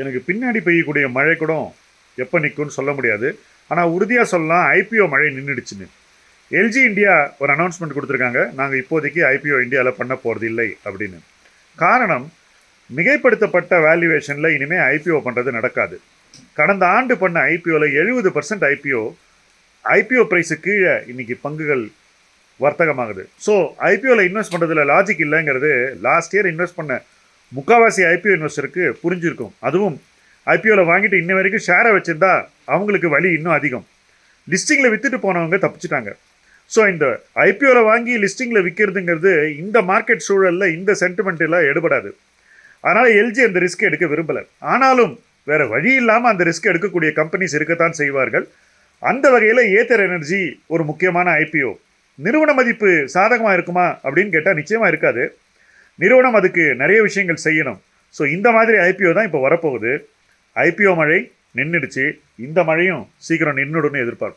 எனக்கு பின்னாடி பெய்யக்கூடிய மழை கூட எப்போ நிற்கும்னு சொல்ல முடியாது. ஆனால் உறுதியாக சொல்லலாம் ஐபிஓ மழை நின்றுடுச்சுன்னு எல்ஜி இந்தியா ஒரு அனௌன்ஸ்மெண்ட் கொடுத்துருக்காங்க. நாங்கள் இப்போதைக்கு ஐபிஓ இந்தியாவில் பண்ண போகிறது இல்லை அப்படின்னு. காரணம் மிகைப்படுத்தப்பட்ட வேல்யூவேஷனில் இனிமேல் ஐபிஓ பண்ணுறது நடக்காது. கடந்த ஆண்டு பண்ண ஐபிஓவில் எழுபது பர்சன்ட் ஐபிஓ ஐபிஓ ப்ரைஸு கீழே இன்றைக்கி பங்குகள் வர்த்தகமாகுது. ஸோ ஐபிஓவில் இன்வெஸ்ட் பண்ணுறதுல லாஜிக் இல்லைங்கிறது லாஸ்ட் இயர் இன்வெஸ்ட் பண்ண முக்கால்வாசி ஐபிஓ இன்வெஸ்டருக்கு புரிஞ்சிருக்கும். அதுவும் ஐபிஓவில் வாங்கிட்டு இன்ன வரைக்கும் ஷேரை வச்சுருந்தா அவங்களுக்கு வழி இன்னும் அதிகம். லிஸ்டிங்கில் விற்றுட்டு போனவங்க தப்பிச்சிட்டாங்க. ஸோ இந்த ஐபிஓவில் வாங்கி லிஸ்டிங்கில் விற்கிறதுங்கிறது இந்த மார்க்கெட் சூழலில் இந்த சென்டிமெண்ட்டில் எடுபடாது. அதனால் எல்ஜி அந்த ரிஸ்க் எடுக்க விரும்பலை. ஆனாலும் வேறு வழி இல்லாமல் அந்த ரிஸ்க் எடுக்கக்கூடிய கம்பெனிஸ் இருக்கத்தான் செய்வார்கள். அந்த வகையில் ஏத்தர் எனர்ஜி ஒரு முக்கியமான ஐபிஓ நிறுவன மதிப்பு சாதகமாக இருக்குமா அப்படின்னு கேட்டால் நிச்சயமாக இருக்காது. நிறுவனம் அதுக்கு நிறைய விஷயங்கள் செய்யணும். ஸோ இந்த மாதிரி ஐபிஓ தான் இப்போ வரப்போகுது. ஐபிஓ மழை நின்றுடுச்சு இந்த மழையும் சீக்கிரம் நின்றுடும்னு எதிர்பார்ப்போம்